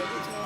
หย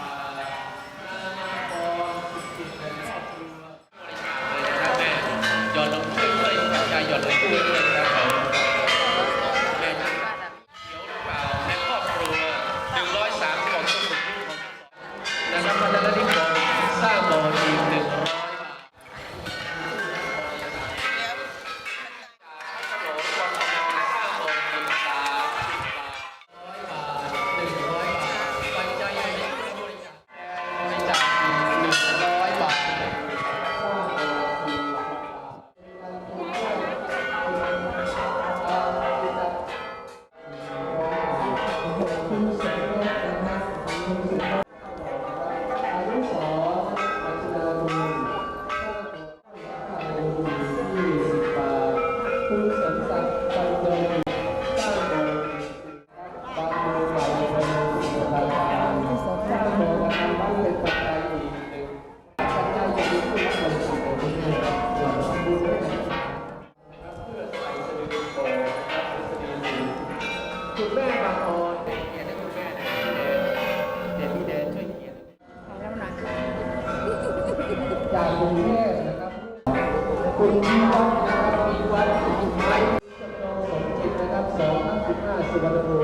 รุงเทพนะครับคุณวิวัฒน์นะครับวิวัฒน์ไม้จำลองสมจิตนะครับสองพันสิบห้าสุวรรณภูมิ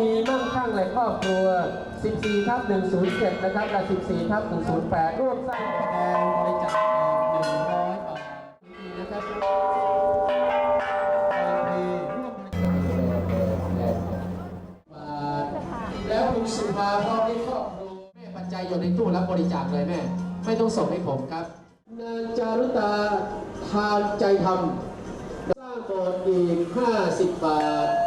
มีมั่งคั่งในครอบครัว 14ทับ107 นะครับ และ 14ทับ108 ร่วมสร้างกำแพงบริจาคอีก100บาทดีนะครับดีร่วมบริจาคบาทแล้วคุณสุภาพร้อมด้วยครอบครัวแม่ปัจจัยอยู่ในตู้รับบริจาคเลยแม่ ไม่ต้องส่งให้ผมครับนางจารุตาทานใจธรรมสร้างโบสถ์อีก 50 บาททิ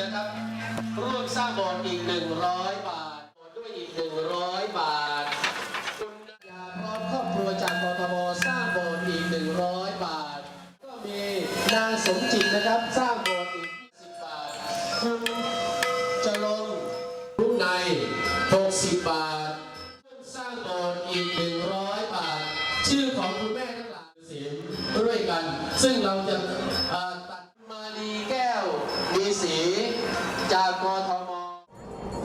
นะครับ ร่วมสร้างโบสถ์อีก 100 บาทโบสถ์ด้วยอีก 100 บาทคุณยาพร้อมครอบครัวจากกทมสร้างโบสถ์อีก 100 บาท ก็มีนางสมจิตนะครับสร้างโบสถ์อีก 20 บาท คุณจรงรุ่งใน 60 บาทสร้างโบสถ์อีก 100 บาท ชื่อของคุณแม่ทั้งหลายเสียงด้วยกัน ซึ่งเราจะ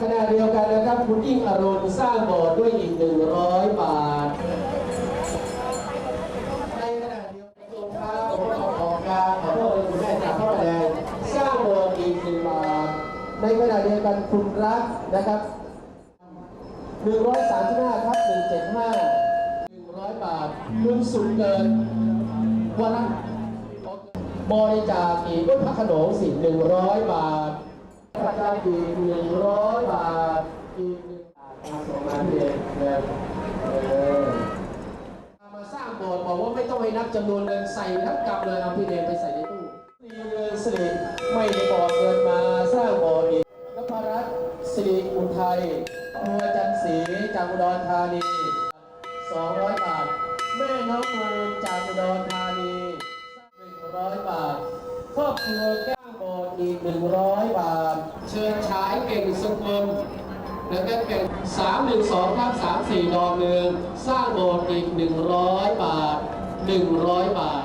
ขณะเดียวกันนะครับคุณยิ่งอรุณสร้างโบสถ์ด้วยอีก 100 บาท ในขณะเดียวกันกรมค้าผมขอขอการขอโทษคุณแม่จากพ่อแดงสร้างโบสถ์อีกหนึ่งบาท ในขณะเดียวกันคุณรักนะครับ 135ครับ175 100 บาทคุณสุนเกินวรัตน์บริจาคอีกด้วยพระโขนงสิ100บาท เจ้าอีกหนึ่งร้อยบาทอีกหนึ่งบาทมาส่งมาเองเลยเออมาสร้างโบสถ์บอกว่าไม่ต้องให้นับจำนวนเงินใส่ทั้งกำเลยเอาพี่เดนไปใส่ในตู้มีเงินสิริไม่ได้บอกเงินมาสร้างโบสถ์อีกนพรัตน์สิริอุทัยครัวจันทร์ศรีจากอุดรธานี200บาท แม่น้องมูลจากอุดรธานี100บาทครอบครัวแก้วโบสถ์ อีก 100 บาท เชิญฉายเก่งสุกลแล้วก็เป็น312ครับ34ดอหนึ่งสร้างโบสถ์อีก 100 บาท 100 บาท